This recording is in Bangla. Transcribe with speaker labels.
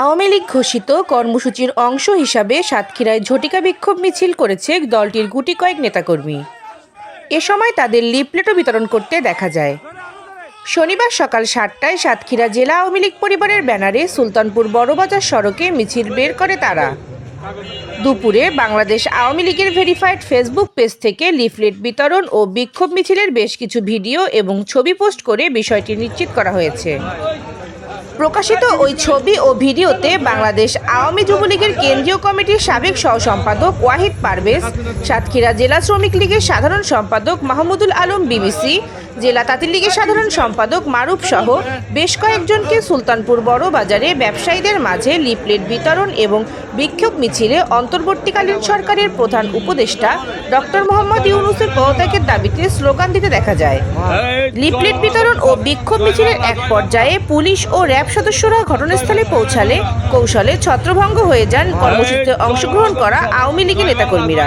Speaker 1: আওয়ামী লীগ ঘোষিত কর্মসূচির অংশ হিসাবে সাতক্ষীরায় ঝটিকা বিক্ষোভ মিছিল করেছে দলটির গুটি কয়েক নেতাকর্মী। এ সময় তাদের লিফলেটও বিতরণ করতে দেখা যায়। শনিবার সকাল সাতটায় সাতক্ষীরা জেলা আওয়ামী লীগ পরিবারের ব্যানারে সুলতানপুর বড়বাজার সড়কে মিছিল বের করে তারা। দুপুরে বাংলাদেশ আওয়ামী লীগের ভেরিফাইড ফেসবুক পেজ থেকে লিফলেট বিতরণ ও বিক্ষোভ মিছিলের বেশ কিছু ভিডিও এবং ছবি পোস্ট করে বিষয়টি নিশ্চিত করা হয়েছে। প্রকাশিত ওই ছবি ও ভিডিওতে বাংলাদেশ আওয়ামী যুবলীগের কেন্দ্রীয় কমিটির সাবেক সহ সম্পাদক ওয়াহিদ পারভেজ, সাতক্ষীরা জেলা শ্রমিক লীগের সাধারণ সম্পাদক মাহমুদুল আলম বিবিসি, জেলা তাঁতি লীগের সাধারণ সম্পাদক মারুফ সহ বেশ কয়েকজনকে সুলতানপুর বড় বাজারে ব্যবসায়ীদের মাঝে লিফলেট বিতরণ এবং বিক্ষোভ মিছিলে অন্তর্বর্তীকালীন সরকারের প্রধান উপদেষ্টা ডক্টর মোহাম্মদ ইউনুসের পদত্যাগের দাবিতে স্লোগান দিতে দেখা যায়। লিফলেট বিতরণ ও বিক্ষোভ মিছিলের এক পর্যায়ে পুলিশ ও র্যাব সদস্যরা ঘটনাস্থলে পৌঁছালে কৌশলে ছত্রভঙ্গ হয়ে যান কর্মসূচিতে অংশগ্রহণ করা আওয়ামী লীগের নেতাকর্মীরা।